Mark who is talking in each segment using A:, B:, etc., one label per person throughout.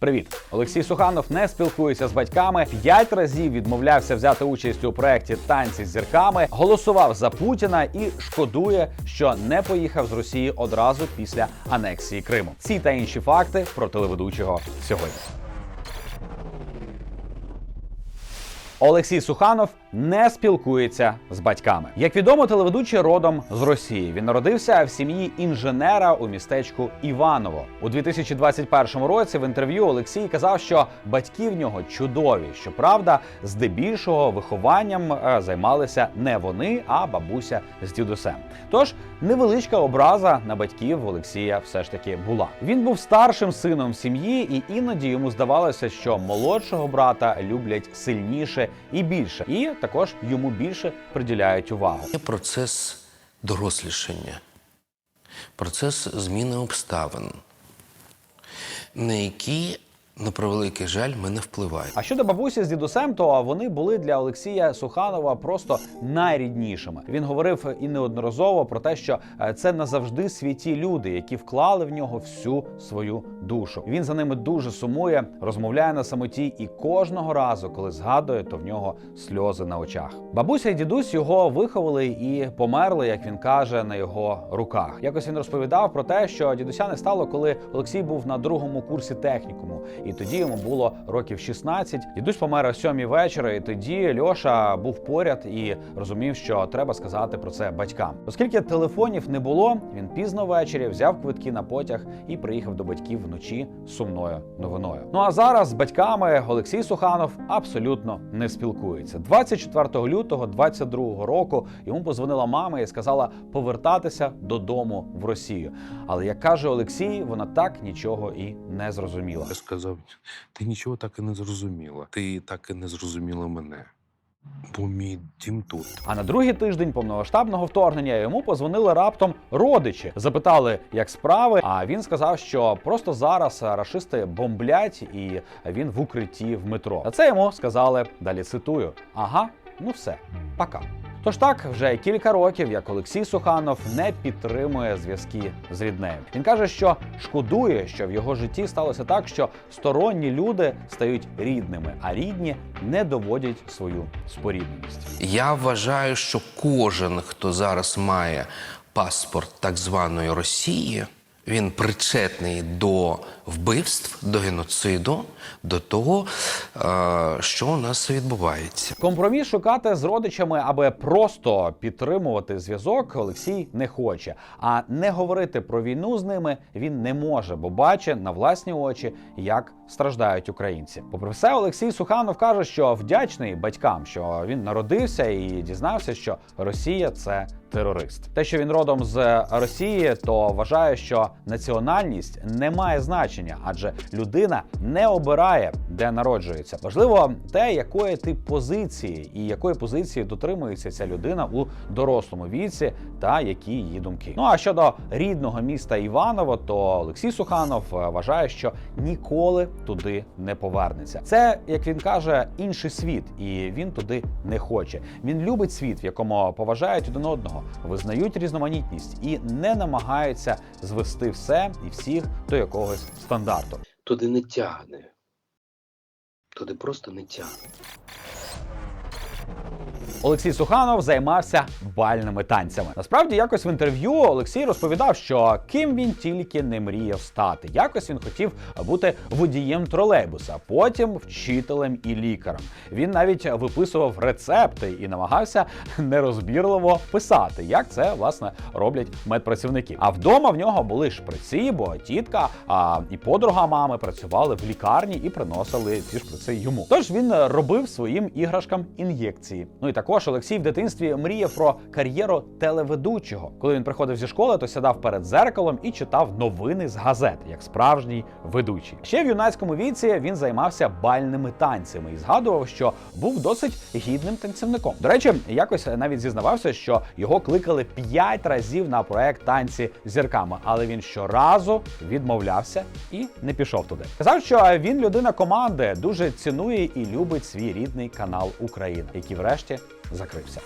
A: Привіт, Олексій Суханов не спілкується з батьками. П'ять разів відмовлявся взяти участь у проєкті Танці з зірками, голосував за Путіна і шкодує, що не поїхав з Росії одразу після анексії Криму. Ці та інші факти про телеведучого сьогодні. Олексій Суханов не спілкується з батьками. Як відомо, телеведучий родом з Росії. Він народився в сім'ї інженера у містечку Іваново. У 2021 році в інтерв'ю Олексій казав, що батьки в нього чудові. Щоправда, здебільшого вихованням е, займалися не вони, а бабуся з дідусем. Тож невеличка образа на батьків Олексія все ж таки була. Він був старшим сином сім'ї, і іноді йому здавалося, що молодшого брата люблять сильніше і більше, і також йому більше приділяють увагу.
B: Процес дорослішання, процес зміни обставин, на які, на превеликий жаль, ми не впливаємо.
A: А щодо бабусі з дідусем, то вони були для Олексія Суханова просто найріднішими. Він говорив і неодноразово про те, що е, це назавжди святі люди, які вклали в нього всю свою душу. Він за ними дуже сумує, розмовляє на самоті, і кожного разу, коли згадує, то в нього сльози на очах. Бабуся і дідусь його виховали і померли, як він каже, на його руках. Якось він розповідав про те, що дідуся не стало, коли Олексій був на другому курсі технікуму, і тоді йому було років 16. Дідусь помер о сьомій вечора, і тоді Льоша був поряд і розумів, що треба сказати про це батькам. Оскільки телефонів не було, він пізно ввечері взяв квитки на потяг і приїхав до батьків вночі сумною новиною. Ну а зараз з батьками Олексій Суханов абсолютно не спілкується. 24 лютого 22 року йому позвонила мама і сказала повертатися додому в Росію. Але як каже Олексій, вона так нічого і не зрозуміла.
C: Я сказав, ти нічого так і не зрозуміла. Ти так і не зрозуміла мене. Бо мій дім тут.
A: А на другий тиждень повномасштабного вторгнення йому позвонили раптом родичі, запитали, як справи. А він сказав, що просто зараз рашисти бомблять, і він в укритті в метро. А це йому сказали далі. Цитую: ага, ну все, пока. Тож так, вже кілька років, як Олексій Суханов не підтримує зв'язки з ріднею. Він каже, що шкодує, що в його житті сталося так, що сторонні люди стають рідними, а рідні не доводять свою спорідненість.
B: Я вважаю, що кожен, хто зараз має паспорт так званої Росії, він причетний до вбивств, до геноциду, до того, е, що у нас відбувається.
A: Компроміс шукати з родичами, аби просто підтримувати зв'язок, Олексій не хоче. А не говорити про війну з ними він не може, бо бачить на власні очі, як страждають українці. Попри все, Олексій Суханов каже, що вдячний батькам, що він народився і дізнався, що Росія це терорист. Те, що він родом з Росії, то вважає, що національність не має значення, адже людина не обирає, де народжується. Важливо те, якої ти позиції і якої позиції дотримується ця людина у дорослому віці, та які її думки. Ну а щодо рідного міста Іваново, то Олексій Суханов е, вважає, що ніколи туди не повернеться. Це, як він каже, інший світ, і він туди не хоче. Він любить світ, в якому поважають один одного, визнають різноманітність і не намагаються звести все і всіх до якогось стандарту.
C: Туди не тягне. Туди просто не тягне.
A: Olексій Суханов займався бальними танцями. Насправді, якось в інтерв'ю Олексій розповідав, що ким він тільки не мріяв стати. Якось він хотів бути водієм тролейбуса, потім вчителем і лікарем. Він навіть виписував рецепти і намагався нерозбірливо писати, як це власне роблять медпрацівники. А вдома в нього були шприці, бо тітка а, і подруга мами працювали в лікарні і приносили ці шприци йому. Тож він робив своїм іграшкам ін'єкції. Ну і також Олексій в дитинстві мріяв про кар'єру телеведучого. Коли він приходив зі школи, то сідав перед зеркалом і читав новини з газет, як справжній ведучий. Ще в юнацькому віці він займався бальними танцями і згадував, що був досить гідним танцівником. До речі, якось навіть зізнавався, що його кликали п'ять разів на проект танці зірками, але він щоразу відмовлявся і не пішов туди. Казав, що він людина команди, дуже цінує і любить свій рідний канал України, який врешті закрився.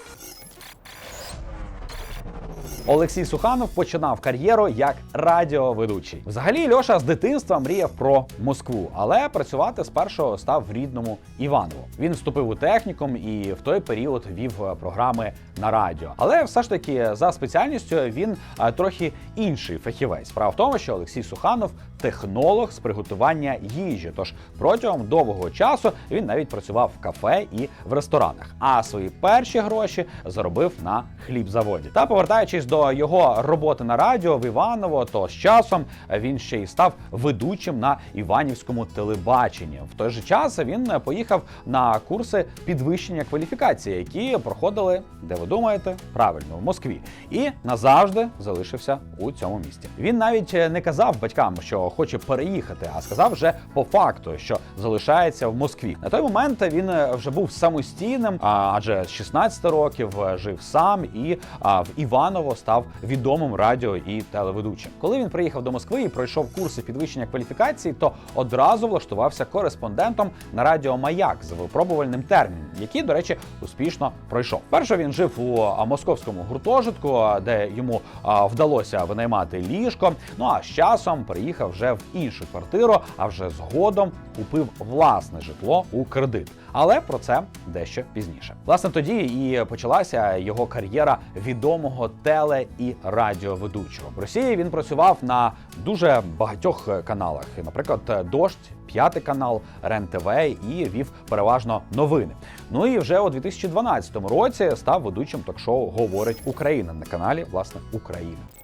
A: Олексій Суханов починав кар'єру як радіоведучий. Взагалі, Льоша з дитинства мріяв про Москву, але працювати спершу став в рідному Іваново. Він вступив у технікум і в той період вів е, програми на радіо. Але все ж таки за спеціальністю він е, трохи інший фахівець. Справа в тому, що Олексій Суханов технолог з приготування їжі. Тож протягом довгого часу він навіть працював в кафе і в ресторанах. А свої перші гроші заробив на хлібзаводі. Та повертаючись до його роботи на радіо в Іваново, то з часом він ще й став ведучим на Іванівському телебаченні. В той же час він поїхав на курси підвищення кваліфікації, які проходили, де ви думаєте, правильно в Москві, і назавжди залишився у цьому місті. Він навіть не казав батькам, що хоче переїхати, а сказав вже по факту, що залишається в Москві. На той момент він вже був самостійним, адже з 16 років жив сам і в Іваново став відомим радіо і телеведучим. Коли він приїхав до Москви і пройшов курси підвищення кваліфікації, то одразу влаштувався кореспондентом на радіо Маяк з випробувальним терміном, який, до речі, успішно пройшов. Перше він жив у московському гуртожитку, де йому вдалося винаймати ліжко. Ну а з часом приїхав вже в іншу квартиру, а вже згодом купив власне житло у кредит. Але про це дещо пізніше. Власне, тоді і почалася його кар'єра відомого теле і радіоведучого. В Росії він працював на дуже багатьох каналах, наприклад, Дождь. П'ятий канал РЕН ТВ і вів переважно новини. Ну і вже у 2012 році став ведучим ток-шоу Говорить Україна на каналі власне Україна.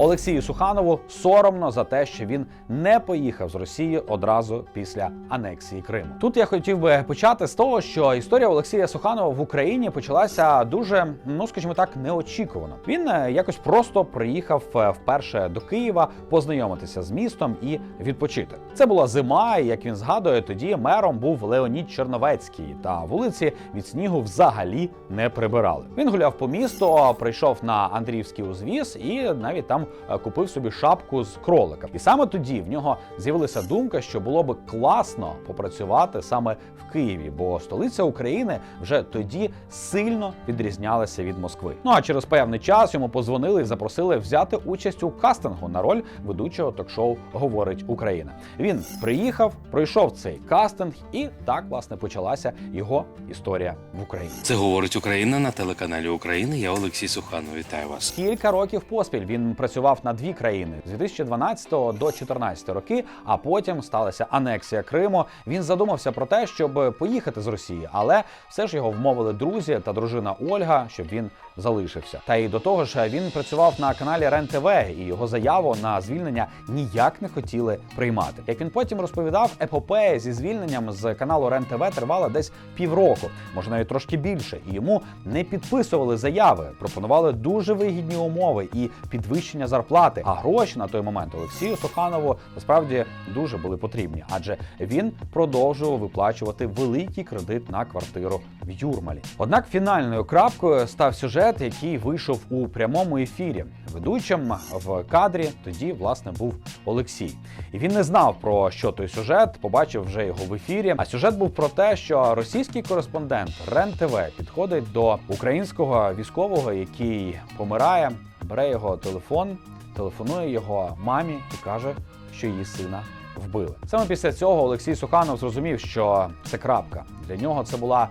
A: Олексію Суханову соромно за те, що він не поїхав з Росії одразу після анексії Криму. Тут я хотів би почати з того, що історія Олексія Суханова в Україні почалася дуже, ну скажімо так, неочікувано. Він е, якось просто приїхав е, вперше до Києва познайомитися з містом і відпочити. Це була зима, і як він згадує, тоді мером був Леонід Черновецький, та вулиці від снігу взагалі не прибирали. Він гуляв по місту, прийшов на Андріївський узвіз і навіть там купив собі шапку з кролика. І саме тоді в нього з'явилася думка, що було би класно попрацювати саме в Києві, бо столиця України вже тоді сильно відрізнялася від Москви. Ну а через певний час йому позвонили і запросили взяти участь у кастингу на роль ведучого ток-шоу Говорить Україна. Він приїхав, пройшов цей кастинг, і так власне почалася його історія в Україні.
C: Це говорить Україна на телеканалі України. Я Олексій Суханов. Вітаю вас.
A: Кілька років поспіль він працював на дві країни з 2012 до 2014 роки. А потім сталася анексія Криму. Він задумався про те, щоб поїхати з Росії, але все ж його вмовили друзі та дружина Ольга, щоб він залишився. Та й до того ж він працював на каналі РЕН ТВ, і його заяву на звільнення ніяк не хотіли приймати. Як він потім розповідав, епопея зі звільненням з каналу РЕН ТВ тривала десь півроку, може навіть трошки більше. І йому не підписували заяви, пропонували дуже вигідні умови і підвищення зарплати. А гроші на той момент Олексію Суханову насправді дуже були потрібні, адже він продовжував виплачувати великий кредит на квартиру в Юрмалі. Однак фінальною крапкою став сюжет, який вийшов у прямому ефірі. Ведучим в кадрі тоді власне був Олексій, і він не знав про що той сюжет, побачив вже його в ефірі. А сюжет був про те, що російський кореспондент РЕН ТВ підходить до українського військового, який помирає, бере його телефон, телефонує його мамі і каже, що її сина вбили. Саме після цього Олексій Суханов зрозумів, що це крапка. Для нього це була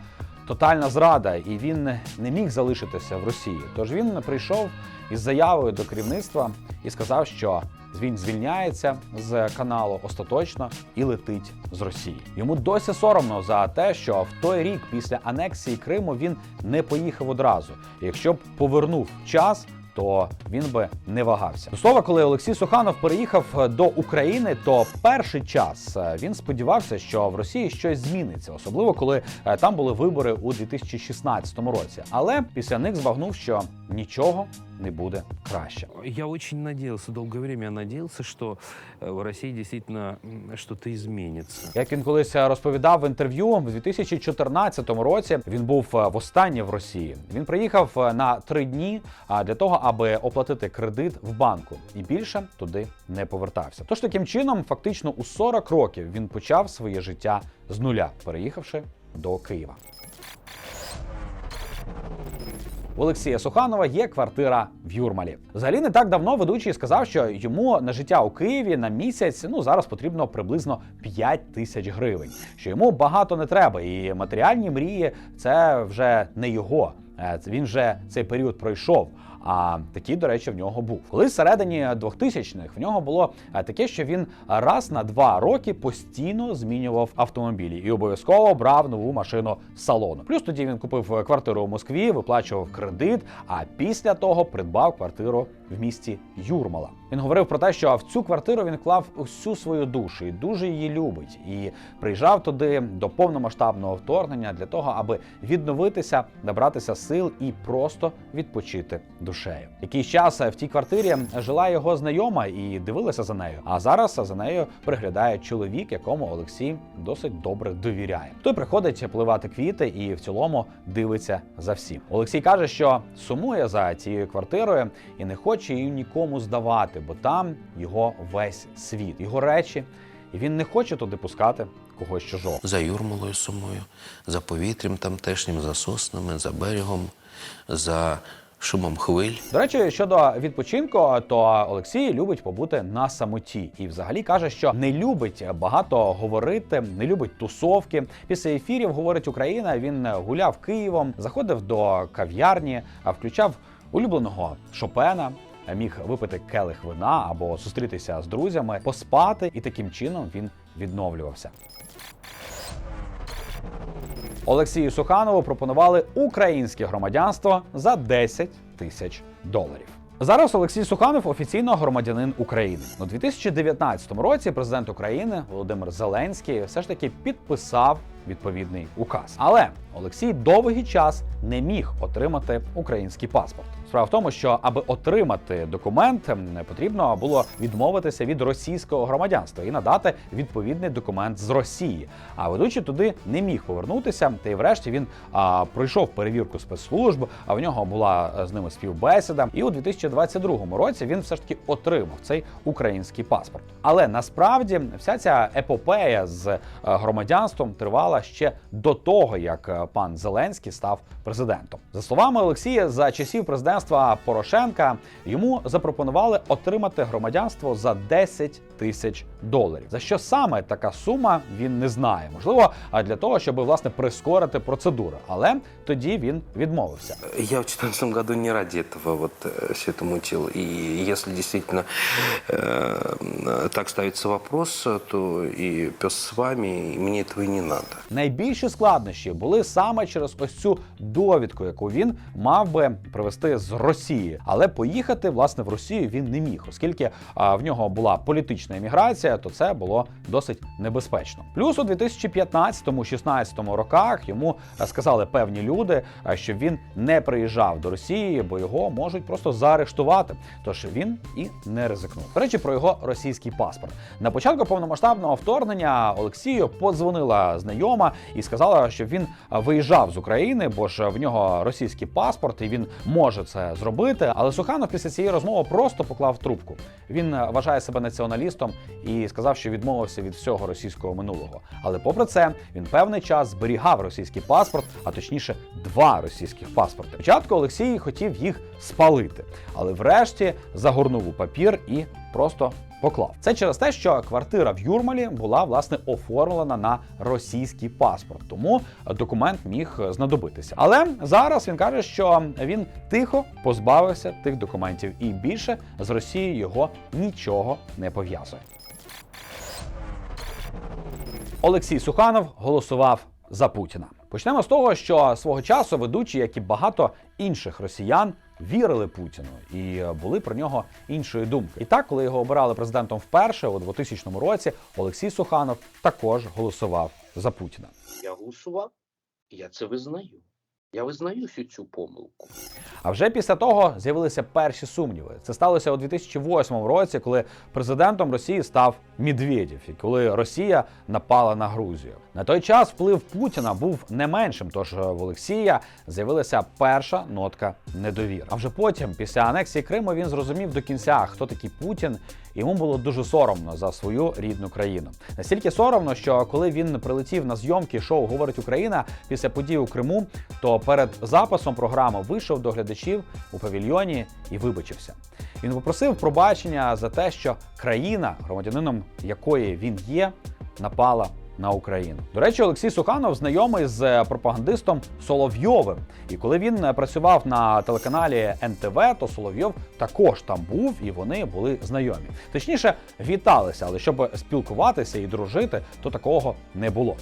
A: тотальна зрада, і він не міг залишитися в Росії. Тож він прийшов із заявою до керівництва і сказав, що він звільняється з каналу остаточно і летить з Росії. Йому досі соромно за те, що в той рік після анексії Криму він не поїхав одразу. Якщо б повернув час. То він би не вагався. До слова, коли Олексій Суханов переїхав до України, то перший час е, він сподівався, що в Росії щось зміниться, особливо коли е, там були вибори у 2016 році. Але після них збагнув, що нічого не буде краще.
C: Я очень надеялся, долгое время я надеялся, что э, в России действительно м, что-то изменится.
A: Як він колись розповідав в інтерв'ю, в 2014 році він був е, востаннє в Росії. Він приїхав е, на три дні для того, аби оплатити кредит в банку, і більше туди не повертався. Тож таким чином, фактично у 40 років він почав своє життя з нуля, переїхавши до Києва. В Олексія Суханова є квартира в Юрмалі. Взагалі не так давно ведучий сказав, що йому на життя у Києві на місяць ну зараз потрібно приблизно 5 тисяч гривень. Що йому багато не треба, і матеріальні мрії це вже не його. Е, Він вже цей період пройшов. А такий, до речі, в нього був. Коли всередині 2000-х в нього було е, таке, що він раз на два роки постійно змінював автомобілі і обов'язково брав нову машину з салону. Плюс тоді він купив квартиру у Москві, виплачував кредит, а після того придбав квартиру в місті Юрмала. Він говорив про те, що в цю квартиру він вклав усю свою душу і дуже її любить. І приїжджав туди до повномасштабного вторгнення для того, аби відновитися, набратися сил і просто відпочити душею. Якийсь час в тій квартирі жила його знайома і дивилася за нею. А зараз за нею приглядає чоловік, якому Олексій досить добре довіряє. Той приходить пливати квіти і в цілому дивиться за всім. Олексій каже, що сумує за цією квартирою і не хоче її нікому здавати, бо там його весь світ, його речі, і він не хоче туди пускати когось чужого.
B: За Юрмалою сумою, за повітрям тамтешнім, за соснами, за берегом, за шумом хвиль.
A: До речі, щодо відпочинку, то Олексій любить побути на самоті і взагалі каже, що не любить багато говорити, не любить тусовки. Після ефірів говорить Україна. Він гуляв Києвом, заходив до кав'ярні, а включав улюбленого Шопена. Міг випити келих вина або зустрітися з друзями, поспати, і таким чином він відновлювався. Олексію Суханову пропонували українське громадянство за 10 тисяч доларів. Зараз Олексій Суханов офіційно громадянин України. У 2019 році президент України Володимир Зеленський все ж таки підписав відповідний указ. Але Олексій довгий час не міг отримати український паспорт. Справа в тому, що аби отримати документ, потрібно було відмовитися від російського громадянства і надати відповідний документ з Росії. А ведучий туди не міг повернутися. Та й врешті він а, пройшов перевірку спецслужб. А в нього була е, з ними співбесіда. І у 2022 році він все ж таки отримав цей український паспорт. Але насправді вся ця епопея з е, громадянством тривала ще до того, як е, пан Зеленський став президентом. За словами Олексія, за часів президентства Порошенка йому запропонували отримати громадянство за 10 тисяч доларів. За що саме така сума він не знає. Можливо, а для того, щоб власне прискорити процедуру. Але тоді він відмовився.
D: Я в 2014 году не ради этого вот э, все это мутил. И если действительно э, так ставится вопрос, то и пес с вами, и мне этого и не надо.
A: Найбільші складнощі були саме через ось цю довідку, яку він мав би привезти з Росії, але поїхати власне в Росію він не міг, оскільки а, в нього була політична еміграція, то це було досить небезпечно. Плюс у 2015-16 роках йому сказали певні люди, що він не приїжджав до Росії, бо його можуть просто заарештувати. Тож він і не ризикнув. До речі, про його російський паспорт на початку повномасштабного вторгнення Олексію подзвонила знайома і сказала, що він е, виїжджав з України, бо ж в нього російський паспорт, і він може це зробити. Але Суханов після цієї розмови просто поклав трубку. Він е, вважає себе націоналістом і сказав, що відмовився від всього російського минулого. Але попри це, він певний час зберігав російський паспорт, а точніше, два російських паспорти. Спочатку Олексій хотів їх спалити, але врешті загорнув у папір і просто. Поклав це через те, що квартира в Юрмалі була власне оформлена на російський паспорт, тому документ міг знадобитися. Але зараз він каже, що він тихо позбавився тих документів, і більше з Росією його нічого не пов'язує. Олексій Суханов голосував за Путіна. Почнемо з того, що свого часу ведучі, як і багато інших росіян, вірили Путіну і були про нього іншої думки. І так, коли його обирали президентом вперше у 2000 році, Олексій Суханов також голосував за Путіна.
E: Я голосував, я це визнаю. Я визнаю всю цю помилку.
A: А вже після того з'явилися перші сумніви. Це сталося у 2008 році, коли президентом Росії став Медведєв, і коли Росія напала на Грузію. На той час вплив Путіна був не меншим, тож в Олексія з'явилася перша нотка недовіри. А вже потім, після анексії Криму, він зрозумів до кінця, хто такий Путін Йому було дуже соромно за свою рідну країну. Настільки соромно, що коли він прилетів на зйомки шоу Говорить Україна після подій у Криму, то перед записом програми вийшов до глядачів у павільйоні і вибачився. Він попросив пробачення за те, що країна, громадянином якої він є, напала на Україну. До речі, Олексій Суханов знайомий з пропагандистом Соловйовим. І коли він е, працював на телеканалі НТВ, то Соловйов також там був і вони були знайомі. Точніше, віталися, але щоб спілкуватися і дружити, то такого не було.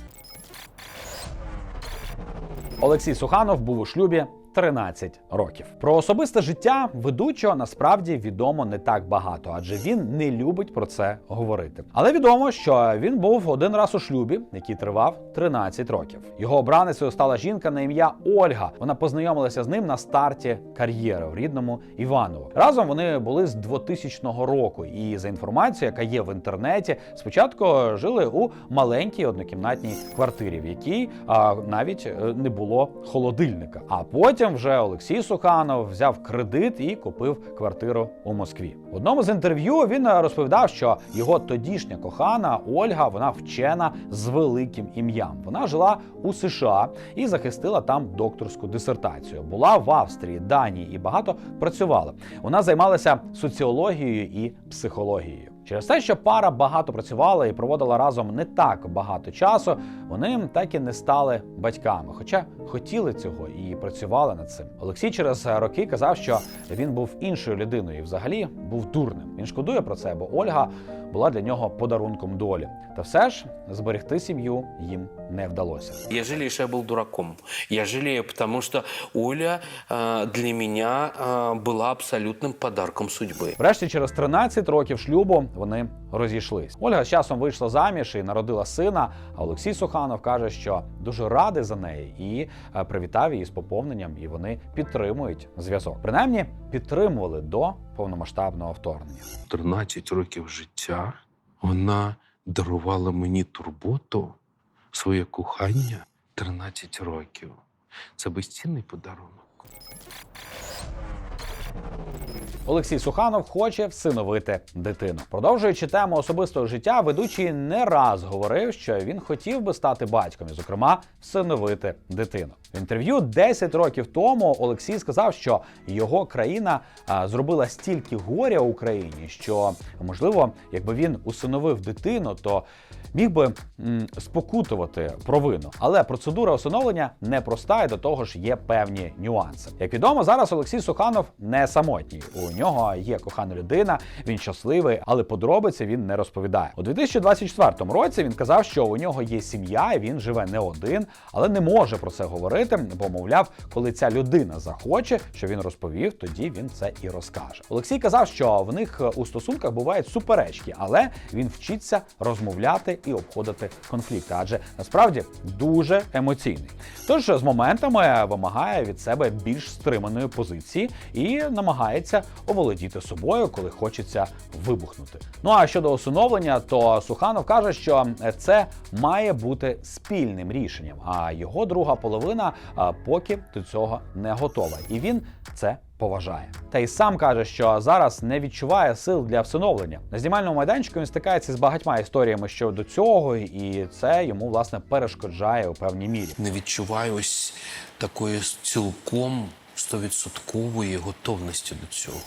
A: Олексій Суханов був у шлюбі 13 років. Про особисте життя ведучого насправді відомо не так багато, адже він не любить про це говорити. Але відомо, що він був один раз у шлюбі, який тривав 13 років. Його обраницею стала жінка на ім'я Ольга. Вона познайомилася з ним на старті кар'єри в рідному Іваново. Разом вони були з 2000 року. І за інформацією, яка є в інтернеті, спочатку жили у маленькій однокімнатній квартирі, в якій а, навіть е, не було холодильника. А потім вже Олексій Суханов взяв кредит і купив квартиру у Москві. В одному з інтерв'ю він е, розповідав, що його тодішня кохана Ольга, вона вчена з великим ім'ям. Вона жила у США і захистила там докторську дисертацію. Була в Австрії, Данії і багато працювала. Вона займалася соціологією і психологією. Через те, що пара багато працювала і проводила разом не так багато часу, вони так і не стали батьками, хоча хотіли цього і працювали над цим. Олексій через роки казав, що він був іншою людиною і взагалі був дурним. Він шкодує про це, бо Ольга була для нього подарунком долі. Та все ж зберегти сім'ю їм не вдалося.
D: Я жалею, что я был дураком. Я жалею, потому что Оля э, для меня э, была абсолютным подарком судьбы.
A: Врешті, через 13 років шлюбу вони розійшлись. Ольга з часом вийшла заміж і народила сина. А Олексій Суханов каже, що дуже радий за неї і е, привітав її з поповненням, і вони підтримують зв'язок. Принаймні підтримували до повномасштабного вторгнення.
C: 13 років життя вона дарувала мені турботу, своє кохання 13 років. Це безцінний подарунок.
A: Олексій Суханов хоче всиновити дитину. Продовжуючи тему особистого життя, ведучий не раз говорив, що він хотів би стати батьком, і, зокрема, всиновити дитину. В інтерв'ю 10 років тому Олексій сказав, що його країна зробила стільки горя Україні, що можливо, якби він усиновив дитину, то міг би спокутувати провину. Але процедура усиновлення непроста і до того ж є певні нюанси. Як відомо, зараз Олексій Суханов не самотній. У нього є кохана людина, він щасливий, але подробиці він не розповідає. У 2024 році він казав, що у нього є сім'я, і він живе не один, але не може про це говорити, бо мовляв, коли ця людина захоче, що він розповів, тоді він це і розкаже. Олексій казав, що в них у стосунках бувають суперечки, але він вчиться розмовляти і обходити конфлікти, адже насправді дуже емоційний. Тож з моментами вимагає від себе більш стриманої позиції і намагається оволодіти собою, коли хочеться вибухнути. Ну а щодо усиновлення, то Суханов каже, що це має бути спільним рішенням, а його друга половина поки до цього не готова, і він це поважає. Та й сам каже, що зараз не відчуває сил для всиновлення. На знімальному майданчику він стикається з багатьма історіями щодо цього, і це йому власне перешкоджає у певній мірі.
B: Не відчуваю ось такої цілком стовідсоткової готовності до цього.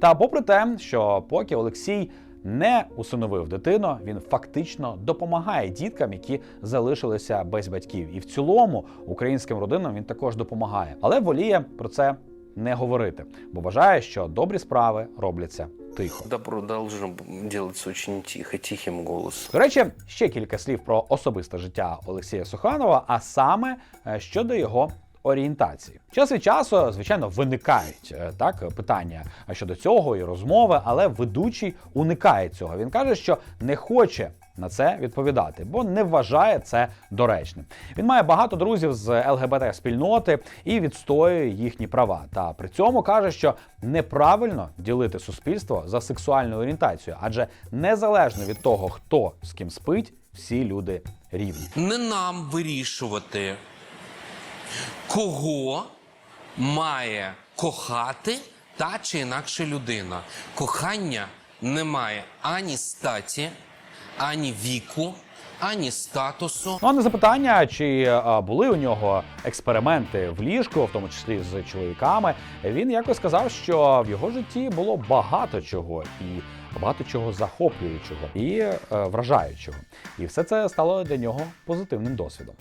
A: Та попри те, що поки Олексій не усиновив дитину, він фактично допомагає діткам, які залишилися без батьків. І в цілому українським родинам він також допомагає, але воліє про це не говорити, бо вважає, що добрі справи робляться тихо.
D: Добро должно делаться очень тихо, тихим голосом.
A: До речі, ще кілька слів про особисте життя Олексія Суханова, а саме е, щодо його. Орієнтації час від часу, звичайно, виникають е, так питання щодо цього і розмови, але ведучий уникає цього. Він каже, що не хоче на це відповідати, бо не вважає це доречним. Він має багато друзів з ЛГБТ спільноти і відстоює їхні права. Та при цьому каже, що неправильно ділити суспільство за сексуальною орієнтацією, адже незалежно від того, хто з ким спить, всі люди рівні.
B: Не нам вирішувати, кого має кохати та чи інакше людина. Кохання немає ані статі, ані віку, ані статусу.
A: Ну а на запитання, чи а, були у нього експерименти в ліжку, в тому числі з чоловіками, він якось сказав, що в його житті було багато чого і багато чого захоплюючого і е, вражаючого. І все це стало для нього позитивним досвідом.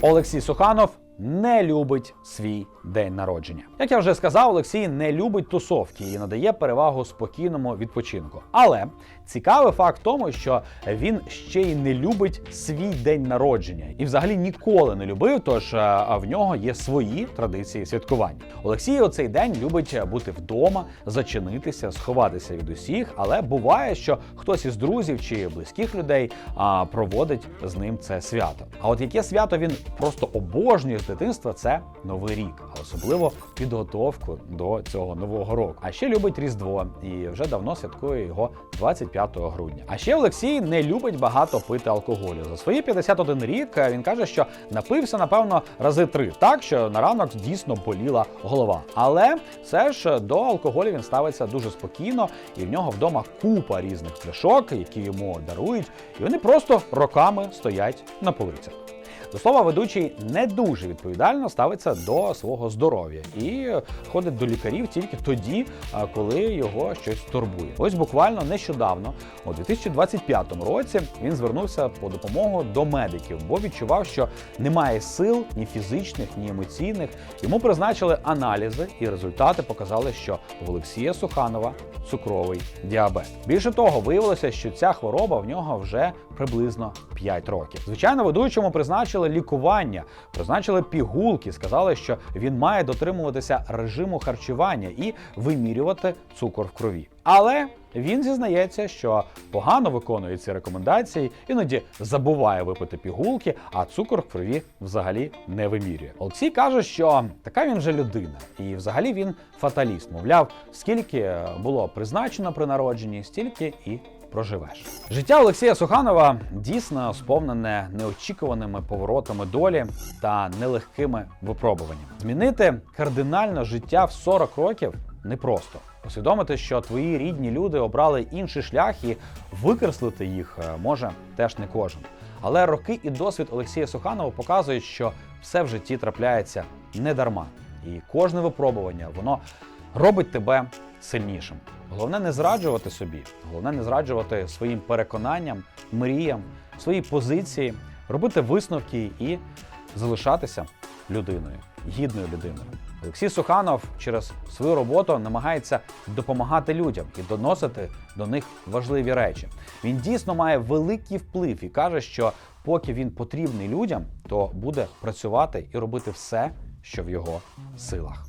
A: Олексій Суханов не любить свій день народження. Як я вже сказав, Олексій не любить тусовки і надає перевагу спокійному відпочинку. Але цікавий факт в тому, що він ще й не любить свій день народження і взагалі ніколи не любив. Тож е, а в нього є свої традиції святкування. Олексій у цей день любить бути вдома, зачинитися, сховатися від усіх, але буває, що хтось із друзів чи близьких людей а, проводить з ним це свято. А от яке свято він просто обожнює дитинства, це новий рік, а особливо підготовку до цього нового року. А ще любить Різдво і вже давно святкує його 25 грудня. А ще Олексій не любить багато пити алкоголю. За свої 51 рік він каже, що напився напевно рази три, так що на ранок дійсно боліла голова. Але все ж до алкоголю він ставиться дуже спокійно, і в нього вдома купа різних пляшок, які йому дарують, і вони просто роками стоять на полицях. До слова, ведучий не дуже відповідально ставиться до свого здоров'я і ходить до лікарів тільки тоді, коли його щось турбує. Ось буквально нещодавно, у 2025 році, він звернувся по допомогу до медиків, бо відчував, що немає сил ні фізичних, ні емоційних. Йому призначили аналізи, і результати показали, що в Олексія Суханова цукровий діабет. Більше того, виявилося, що ця хвороба в нього вже приблизно 5 років. Звичайно, ведучому призначили лікування, призначили пігулки, сказали, що він має дотримуватися режиму харчування і вимірювати цукор в крові. Але він зізнається, що погано виконує ці рекомендації, іноді забуває випити пігулки, а цукор в крові взагалі не вимірює. Олексій каже, що така він вже людина, і взагалі він фаталіст. Мовляв, скільки було призначено при народженні, стільки і проживеш. Життя Олексія Суханова дійсно сповнене неочікуваними поворотами долі та нелегкими випробуваннями. Змінити кардинально життя в 40 років непросто. Усвідомити, що твої рідні люди обрали інший шлях і викреслити їх е, може теж не кожен. Але роки і досвід Олексія Суханова показують, що все в житті трапляється не дарма. І кожне випробування воно робить тебе сильнішим. Головне не зраджувати собі, головне не зраджувати своїм переконанням, мріям, своїй позиції, робити висновки і залишатися людиною, гідною людиною. Олексій Суханов через свою роботу намагається допомагати людям і доносити до них важливі речі. Він дійсно має великий вплив і каже, що поки він потрібний людям, то буде працювати і робити все, що в його силах.